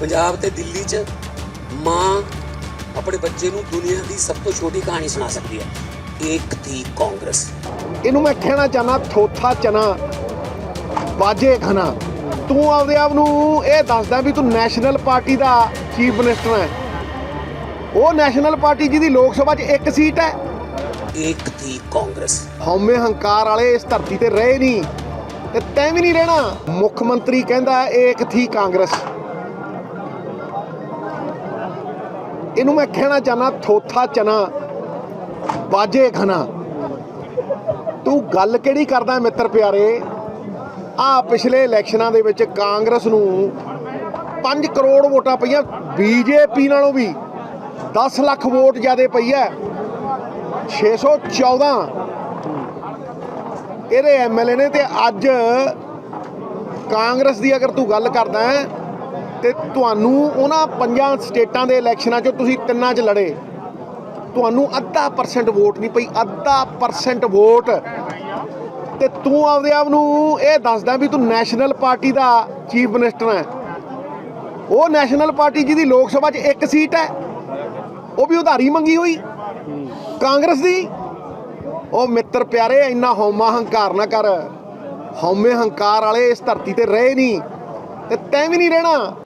ਪੰਜਾਬ ਤੇ ਦਿੱਲੀ 'ਚ ਮਾਂ ਆਪਣੇ ਬੱਚੇ ਨੂੰ ਦੁਨੀਆ ਦੀ ਸਭ ਤੋਂ ਛੋਟੀ ਕਹਾਣੀ ਸੁਣਾ ਸਕਦੀ ਹੈ। ਇੱਕ ਥੀ ਕਾਂਗਰਸ। ਇਹਨੂੰ ਮੈਂ ਕਹਿਣਾ ਚਾਹਨਾ ਥੋਥਾ ਚਨਾ ਬਾਜੇ ਖਨਾ। ਤੂੰ ਆਪਦੇ ਆਪ ਨੂੰ ਇਹ ਦੱਸਦਾ ਵੀ ਤੂੰ ਨੈਸ਼ਨਲ ਪਾਰਟੀ ਦਾ ਚੀਫ ਮਿਨਿਸਟਰ ਹੈ। ਉਹ ਨੈਸ਼ਨਲ ਪਾਰਟੀ ਜਿਹਦੀ ਲੋਕ ਸਭਾ 'ਚ ਇੱਕ ਸੀਟ ਹੈ। ਇੱਕ ਥੀ ਕਾਂਗਰਸ। ਹਉਮੈ ਹੰਕਾਰ ਵਾਲੇ ਇਸ ਧਰਤੀ ਤੇ ਰਹੇ ਨਹੀਂ ਤੇ ਤੈਂ ਵੀ ਨਹੀਂ ਰਹਿਣਾ। ਮੁੱਖ ਮੰਤਰੀ ਕਹਿੰਦਾ ਏਕ ਥੀ ਕਾਂਗਰਸ। ਇਹਨੂੰ ਮੈਂ ਕਹਿਣਾ ਚਾਹਨਾ, ਥੋਥਾ ਚਨਾ ਬਾਜੇ ਖਨਾ। ਤੂੰ ਗੱਲ ਕਿਹੜੀ ਕਰਦਾ ਮਿੱਤਰ ਪਿਆਰੇ? ਆ ਪਿਛਲੇ ਇਲੈਕਸ਼ਨਾਂ ਦੇ ਵਿੱਚ ਕਾਂਗਰਸ ਨੂੰ 5 ਕਰੋੜ ਵੋਟਾਂ ਪਈਆਂ, ਬੀਜੇਪੀ ਨਾਲੋਂ ਵੀ। 10 ਲੱਖ ਵੋਟ ਜ਼ਿਆਦਾ ਪਈ ਹੈ। 614 ਇਹਦੇ ਐਮਐਲਏ ਨੇ ਤੇ ਅੱਜ ਕਾਂਗਰਸ ਦੀ ਅਗਰ ਤੂੰ ਗੱਲ ਕਰਦਾ ਹੈ ਤੇ ਤੁਹਾਨੂੰ ਉਹਨਾਂ ਪੰਜਾਂ ਸਟੇਟਾਂ ਦੇ ਇਲੈਕਸ਼ਨਾਂ 'ਚੋਂ ਤੁਸੀਂ ਤਿੰਨਾਂ 'ਚ ਲੜੇ। ਤੁਹਾਨੂੰ ਅੱਧਾ ਪਰਸੈਂਟ ਵੋਟ ਨਹੀਂ ਪਈ, ਅੱਧਾ ਪਰਸੈਂਟ ਵੋਟ। ਤੇ ਤੂੰ ਆਪਦੇ ਆਪ ਨੂੰ ਇਹ ਦੱਸਦਾ ਵੀ ਤੂੰ ਨੈਸ਼ਨਲ ਪਾਰਟੀ ਦਾ ਚੀਫ ਮਿਨਿਸਟਰ ਹੈ। ਉਹ ਨੈਸ਼ਨਲ ਪਾਰਟੀ ਜਿਹਦੀ ਲੋਕ ਸਭਾ 'ਚ ਇੱਕ ਸੀਟ ਹੈ, ਉਹ ਵੀ ਉਧਾਰੀ ਮੰਗੀ ਹੋਈ। ਕਾਂਗਰਸ ਦੀ, ਉਹ ਮਿੱਤਰ ਪਿਆਰੇ, ਇੰਨਾ ਹਉਮਾ ਹੰਕਾਰ ਨਾ ਕਰ। ਹਉਮੈ ਹੰਕਾਰ ਵਾਲੇ ਇਸ ਧਰਤੀ ਤੇ ਰਹੇ ਨਹੀਂ। ਤੇ ਤੈਂ ਵੀ ਨਹੀਂ ਰਹਿਣਾ।